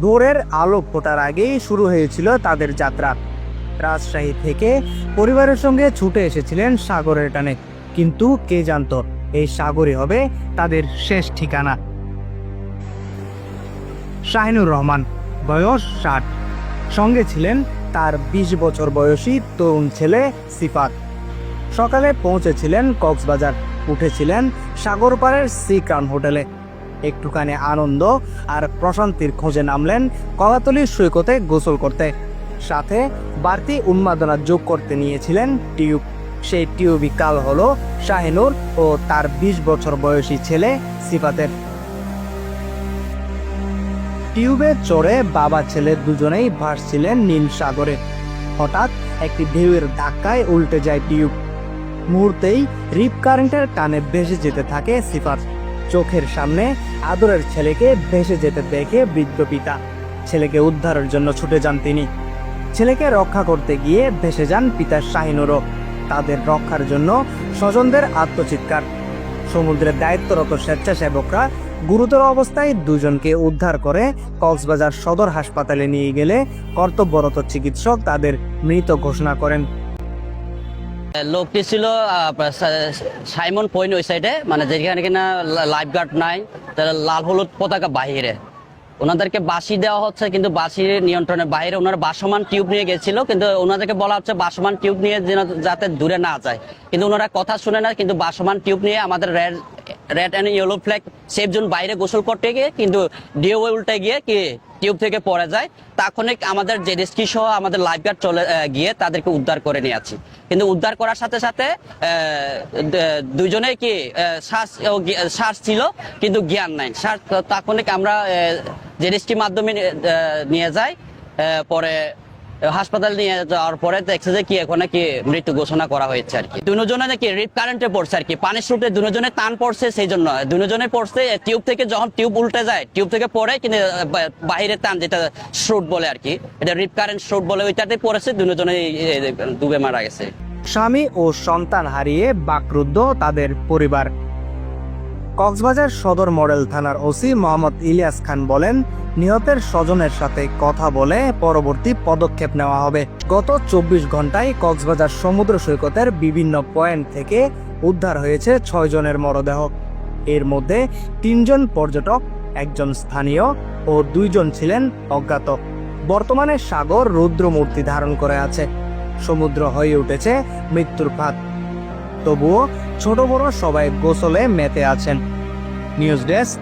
ভোরের আলো ফোটার আগেই শুরু হয়েছিল তাদের যাত্রা। রাজশাহী থেকে পরিবারের সঙ্গে ছুটে এসেছিলেন সাগরের টানে। কিন্তু কে জানতো, এই সাগরই হবে তাদের শেষ ঠিকানা। শাহিনুর রহমান, বয়স ষাট। সঙ্গে ছিলেন তার বিশ বছর বয়সী তরুণ ছেলে সিফাত। সকালে পৌঁছেছিলেন কক্সবাজার, উঠেছিলেন সাগর পাড়ের সি ক্রাউন হোটেলে। একটুখানি আনন্দ আর প্রশান্তির খোঁজে নামলেন কলাতলির সৈকতে গোসল করতে। সাথে বাড়তি উন্মাদনা যোগ করতে নিয়েছিলেন টিউব। সেই টিউবই কাল হল শাহিনুর ও তার বিশ বছর বয়সী ছেলে সিফাতের। টিউবে চড়ে বাবা ছেলে দুজনেই ভাসছিলেন নীল সাগরে। হঠাৎ একটি ঢেউয়ের ধাক্কায় উল্টে যায় টিউব। মুহূর্তেই রিপ কারেন্টের টানে ভেসে যেতে থাকে সিফাত। চোখের সামনে আদরের ছেলেকে ভেসে যেতে দেখে বৃদ্ধ পিতা। ছেলেকে উদ্ধারের জন্য ছুটে যান তিনি। ছেলেকে রক্ষা করতে গিয়ে ভেসে যান পিতা শাহিনুরও। তাদের রক্ষার জন্য স্বজনদের আত্মচিৎকার। সমুদ্রের দায়িত্বরত স্বেচ্ছাসেবকরা গুরুতর অবস্থায় দুজনকে উদ্ধার করে কক্সবাজার সদর হাসপাতালে নিয়ে গেলে কর্তব্যরত চিকিৎসক তাদের মৃত ঘোষণা করেন। লোকটি ছিল সাইমন পয়েন্ট ওই সাইডে মানে যেখানে কিনা লাইফ গার্ড নাই তারা লাল হলুদ পতাকা বাহিরে। ওনাদেরকে বাসি দেওয়া হচ্ছে, কিন্তু বাসির নিয়ন্ত্রণের বাইরে ওনারা বাসমান টিউব নিয়ে গেছিল, কিন্তু ওনাদেরকে বলা হচ্ছে বাসমান টিউব নিয়ে যেন যাতে দূরে না যায়। কিন্তু ওনারা কথা শুনে না, কিন্তু বাসমান টিউব নিয়ে আমাদের red red and yellow flag safe zone বাইরে গোসল করতে গিয়ে, কিন্তু ডিও উল্টে গিয়ে কি টিউব থেকে পড়ে যায়, তখনই আমাদের যে রেস্কি সহ আমাদের লাইফ গার্ড চলে গিয়ে তাদেরকে উদ্ধার করে নিয়ে আছি কিন্তু উদ্ধার করার সাথে সাথে দুজনে কি শ্বাস শ্বাস ছিল, কিন্তু জ্ঞান নাই। শ্বাস, তখনই আমরা যে রেস্কিউ মাধ্যমে নিয়ে যাই পরে হাসপাতালে নিয়ে যাওয়ার পরে দেখছে যে কি এখন কি মৃত্যু ঘোষণা করা হয়েছে আর কি। দুজনে নাকি রিপ কারেন্টে পড়ছে আর কি। পানির স্রোতে দুজনে টান পড়ছে সেই জন্য। দুজনে পড়ছে টিউব থেকে যখন টিউব উল্টে যায় টিউব থেকে পড়ে কিন্তু আহ, বা- বাইরে টান যেটা স্রোত বলে আর কি এটা রিপ কারেন্ট স্রোত বলে ওইটাতে পড়েছে দুজনে ডুবে মারা গেছে। স্বামী ও সন্তান হারিয়ে বাকরুদ্ধ তাদের পরিবার। কক্সবাজার সদর মডেল থানার ওসি মোহাম্মদ ইলিয়াস খান বলেন, নিহতের স্বজনের সাথে কথা বলে পরবর্তী পদক্ষেপ নেওয়া হবে। গত চব্বিশ ঘন্টায় কক্সবাজার সমুদ্র সৈকতের বিভিন্ন পয়েন্ট থেকে উদ্ধার হয়েছে ছয় জনের মরদেহ। এর মধ্যে তিনজন পর্যটক, একজন স্থানীয় ও দুইজন ছিলেন অজ্ঞাত। বর্তমানে সাগর রুদ্রমূর্তি ধারণ করে আছে। সমুদ্র হয়ে উঠেছে মৃত্যুর ফাঁদ। তবুও ছোট বড় সবাই গোসলে মেতে আছেন। News desk